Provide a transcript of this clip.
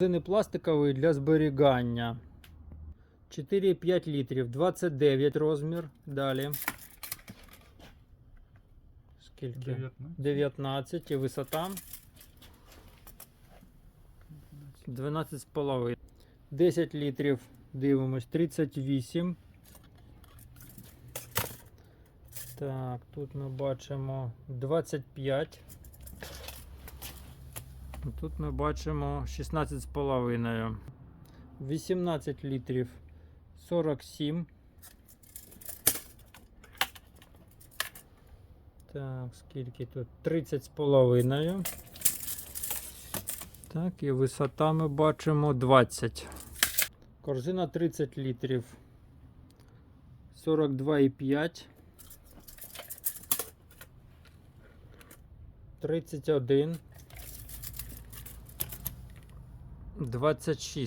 Корзини пластикові для зберігання. 4,5 літрів, 29 розмір. Далі. Скільки? 19. 19 і висота. 12,5. 10 літрів. Дивимось. 38. Так, тут ми бачимо 25. Тут ми бачимо 16,5. 18 літрів 47. Так, скільки тут? 30 з половиною. Так, і висота ми бачимо 20. Корзина 30 літрів. 42,5. 31. 26.